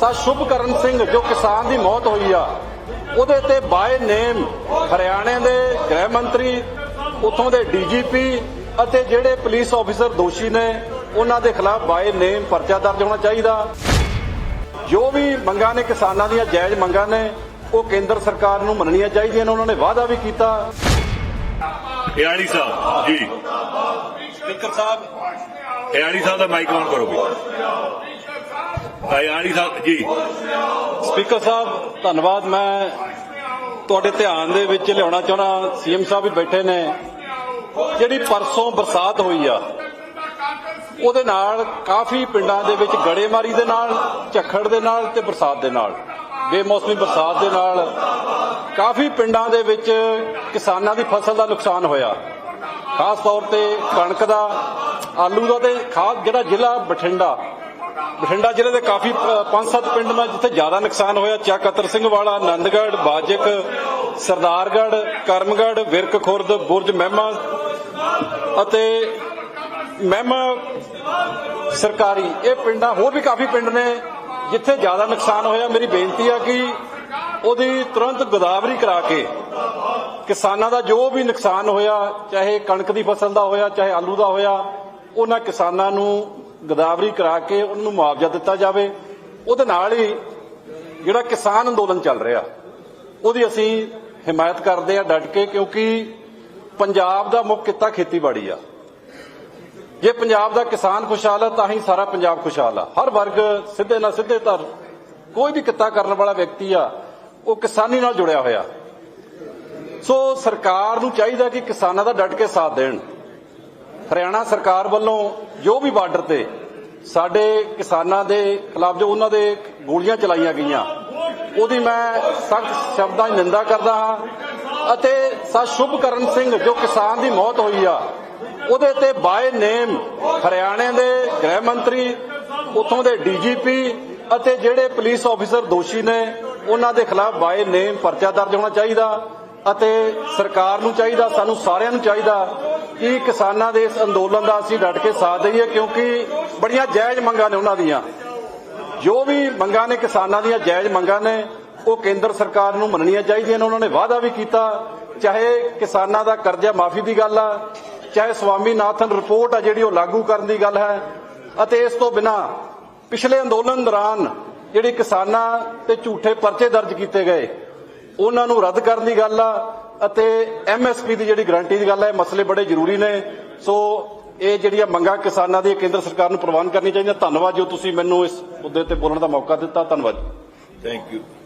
ਸਾ ਸ਼ੁਭਕਰਨ ਸਿੰਘ ਜੋ ਕਿਸਾਨ ਦੀ ਮੌਤ ਹੋਈ ਆ। ਉਹਦੇ ਤੇ ਬਾਏ ਨੇਮ ਹਰਿਆਣੇ ਦੇ ਗ੍ਰਹਿ ਮੰਤਰੀ ਉਥੋਂ ਦੇ ਡੀਜੀਪੀ ਅਤੇ ਜਿਹੜੇ ਪੁਲਿਸ ਆਫੀਸਰ ਦੋਸ਼ੀ ਨੇ ਉਹਨਾਂ ਦੇ ਖਿਲਾਫ ਬਾਏ ਨੇਮ ਪਰਚਾ ਦਰਜ ਹੋਣਾ ਚਾਹੀਦਾ। ਜੋ ਵੀ ਮੰਗਾਂ ਨੇ ਕਿਸਾਨਾਂ ਦੀਆਂ ਜਾਇਜ਼ ਮੰਗਾਂ ਨੇ ਉਹ ਕੇਂਦਰ ਸਰਕਾਰ ਨੂੰ ਮੰਨਣੀਆਂ ਚਾਹੀਦੀਆਂ ਨੇ ਉਹਨਾਂ ਨੇ ਵਾਅਦਾ ਵੀ ਕੀਤਾ। ਹਿਆਲੀ ਸਾਹਿਬ ਜੀ। ਸਪੀਕਰ ਸਾਹਿਬ ਹਿਆਲੀ ਸਾਹਿਬ ਦਾ ਮਾਈਕ ਆਨ ਕਰੋਗੇ ਹਿਆਲੀ ਸਾਹਿਬ ਜੀ। ਸਪੀਕਰ ਸਾਹਿਬ, ਧੰਨਵਾਦ। ਮੈਂ ਤੁਹਾਡੇ ਧਿਆਨ ਦੇ ਵਿੱਚ ਲਿਆਉਣਾ ਚਾਹਣਾ ਸੀਐਮ ਸਾਹਿਬ ਵੀ ਬੈਠੇ ਨੇ। ਜਿਹੜੀ ਪਰਸੋਂ ਬਰਸਾਤ ਹੋਈ ਆ, ਉਹਦੇ ਨਾਲ ਕਾਫੀ ਪਿੰਡਾਂ ਦੇ ਵਿੱਚ ਗੜੇਮਾਰੀ ਦੇ ਨਾਲ, ਝੱਖੜ ਦੇ ਨਾਲ ਤੇ ਬਰਸਾਤ ਦੇ ਨਾਲ, ਬੇਮੌਸਮੀ ਬਰਸਾਤ ਦੇ ਨਾਲ ਕਾਫੀ ਪਿੰਡਾਂ ਦੇ ਵਿੱਚ ਕਿਸਾਨਾਂ ਦੀ ਫਸਲ ਦਾ ਨੁਕਸਾਨ ਹੋਇਆ। ਖਾਸ ਤੌਰ ਤੇ ਕਣਕ ਦਾ, ਆਲੂ ਦਾ ਤੇ ਖਾਸ ਜਿਹੜਾ ਜ਼ਿਲ੍ਹਾ ਬਠਿੰਡਾ ਬਠਿੰਡਾ ਜ਼ਿਲ੍ਹੇ ਦੇ ਕਾਫੀ ਪ- ਪੰਜ ਸੱਤ ਪਿੰਡ ਮੈਂ ਜਿੱਥੇ ਜ਼ਿਆਦਾ ਨੁਕਸਾਨ ਹੋਇਆ, ਚੱਕ ਅਤਰ ਸਿੰਘ ਵਾਲਾ, ਆਨੰਦਗੜ੍ਹ, ਬਾਜਕ, ਸਰਦਾਰਗੜ੍ਹ, ਕਰਮਗੜ੍ਹ, ਵਿਰਕ ਖੁਰਦ, ਬੁਰਜ ਮਹਿਮਾ ਅਤੇ ਮਹਿਮਾ ਸਰਕਾਰੀ। ਇਹ ਪਿੰਡਾਂ ਹੋਰ ਵੀ ਕਾਫੀ ਪਿੰਡ ਨੇ ਜਿੱਥੇ ਜ਼ਿਆਦਾ ਨੁਕਸਾਨ ਹੋਇਆ। ਮੇਰੀ ਬੇਨਤੀ ਆ ਕਿ ਉਹਦੀ ਤੁਰੰਤ ਗੋਦਾਵਰੀ ਕਰਾ ਕੇ ਕਿਸਾਨਾਂ ਦਾ ਜੋ ਵੀ ਨੁਕਸਾਨ ਹੋਇਆ, ਚਾਹੇ ਕਣਕ ਦੀ ਫਸਲ ਦਾ ਹੋਇਆ, ਚਾਹੇ ਆਲੂ ਦਾ ਹੋਇਆ, ਉਹਨਾਂ ਕਿਸਾਨਾਂ ਨੂੰ ਗਦਾਵਰੀ ਕਰਾ ਕੇ ਉਹਨਾਂ ਨੂੰ ਮੁਆਵਜ਼ਾ ਦਿੱਤਾ ਜਾਵੇ, ਉਹਦੇ ਨਾਲ ਹੀ ਜਿਹੜਾ ਕਿਸਾਨ ਅੰਦੋਲਨ ਚੱਲ ਰਿਹਾ, ਉਹਦੀ ਅਸੀਂ ਹਮਾਇਤ ਕਰਦੇ ਆ ਡਟ ਕੇ, ਕਿਉਂਕਿ ਪੰਜਾਬ ਦਾ ਮੁੱਖ ਕਿੱਤਾ ਖੇਤੀਬਾੜੀ ਆ। ਜੇ ਪੰਜਾਬ ਦਾ ਕਿਸਾਨ ਖੁਸ਼ਹਾਲ ਆ, ਤਾਂ ਹੀ ਸਾਰਾ ਪੰਜਾਬ ਖੁਸ਼ਹਾਲ ਆ। ਹਰ ਵਰਗ ਸਿੱਧੇ ਨਾ ਸਿੱਧੇ ਤਰ, ਕੋਈ ਵੀ ਕਿੱਤਾ ਕਰਨ ਵਾਲਾ ਵਿਅਕਤੀ ਆ, ਉਹ ਕਿਸਾਨੀ ਨਾਲ ਜੁੜਿਆ ਹੋਇਆ। ਸੋ ਸਰਕਾਰ ਨੂੰ ਚਾਹੀਦਾ ਕਿ ਕਿਸਾਨਾਂ ਦਾ ਡਟ ਕੇ ਸਾਥ ਦੇਣ। ਹਰਿਆਣਾ ਸਰਕਾਰ ਵੱਲੋਂ ਜੋ ਵੀ ਬਾਰਡਰ ਤੇ ਸਾਡੇ ਕਿਸਾਨਾਂ ਦੇ ਖਿਲਾਫ ਜੋ ਉਹਨਾਂ ਦੇ ਗੋਲੀਆਂ ਚਲਾਈਆਂ ਗਈਆਂ, ਉਹਦੀ ਮੈਂ ਸਖਤ ਸ਼ਬਦਾਂ ਦੀ ਨਿੰਦਾ ਕਰਦਾ ਹਾਂ ਅਤੇ ਸਾ ਸ਼ੁਭਕਰਨ ਸਿੰਘ ਜੋ ਕਿਸਾਨ ਦੀ ਮੌਤ ਹੋਈ ਆ, ਉਹਦੇ ਤੇ ਬਾਏ ਨੇਮ ਹਰਿਆਣੇ ਦੇ ਗ੍ਰਹਿ ਮੰਤਰੀ, ਉਥੋਂ ਦੇ ਡੀਜੀਪੀ ਅਤੇ ਜਿਹੜੇ ਪੁਲਿਸ ਆਫੀਸਰ ਦੋਸ਼ੀ ਨੇ, ਉਹਨਾਂ ਦੇ ਖਿਲਾਫ ਬਾਏ ਨੇਮ ਪਰਚਾ ਦਰਜ ਹੋਣਾ ਚਾਹੀਦਾ ਅਤੇ ਸਰਕਾਰ ਨੂੰ ਚਾਹੀਦਾ, ਸਾਨੂੰ ਸਾਰਿਆਂ ਨੂੰ ਚਾਹੀਦਾ ਕਿ ਕਿਸਾਨਾਂ ਦੇ ਇਸ ਅੰਦੋਲਨ ਦਾ ਅਸੀਂ ਡਟ ਕੇ ਸਾਥ ਦਈਏ? ਕਿਉਂਕਿ ਬੜੀਆਂ ਜਾਇਜ਼ ਮੰਗਾਂ ਨੇ ਉਹਨਾਂ ਦੀਆਂ। ਜੋ ਵੀ ਮੰਗਾਂ ਨੇ ਕਿਸਾਨਾਂ ਦੀਆਂ, ਜਾਇਜ਼ ਮੰਗਾਂ ਨੇ, ਉਹ ਕੇਂਦਰ ਸਰਕਾਰ ਨੂੰ ਮੰਨਣੀਆਂ ਚਾਹੀਦੀਆਂ ਨੇ। ਉਹਨਾਂ ਨੇ ਵਾਅਦਾ ਵੀ ਕੀਤਾ, ਚਾਹੇ ਕਿਸਾਨਾਂ ਦਾ ਕਰਜ਼ਾ ਮਾਫੀ ਦੀ ਗੱਲ ਆ, ਚਾਹੇ ਸਵਾਮੀਨਾਥਨ ਰਿਪੋਰਟ ਆ ਜਿਹੜੀ ਉਹ ਲਾਗੂ ਕਰਨ ਦੀ ਗੱਲ ਹੈ। ਅਤੇ ਇਸ ਤੋਂ ਬਿਨਾ ਪਿਛਲੇ ਅੰਦੋਲਨ ਦੌਰਾਨ ਜਿਹੜੀ ਕਿਸਾਨਾਂ ਤੇ ਝੂਠੇ ਪਰਚੇ ਦਰਜ ਕੀਤੇ ਗਏ, ਉਹਨਾਂ ਨੂੰ ਰੱਦ ਕਰਨ ਦੀ ਗੱਲ ਆ। ਅਤੇ ਐਮਐਸਪੀ ਦੀ ਜਿਹੜੀ ਗਾਰੰਟੀ ਦੀ ਗੱਲ ਹੈ ਮਸਲੇ ਬੜੇ ਜ਼ਰੂਰੀ ਨੇ। ਸੋ ਇਹ ਜਿਹੜੀਆਂ ਮੰਗਾਂ ਕਿਸਾਨਾਂ ਦੀ ਕੇਂਦਰ ਸਰਕਾਰ ਨੂੰ ਪ੍ਰਵਾਨ ਕਰਨੀ ਚਾਹੀਦੀਆਂ। ਧੰਨਵਾਦ ਜੋ, ਤੁਸੀਂ ਮੈਨੂੰ ਇਸ ਮੁੱਦੇ ਤੇ ਬੋਲਣ ਦਾ ਮੌਕਾ ਦਿੱਤਾ। ਧੰਨਵਾਦ ਥੈਂਕ ਯੂ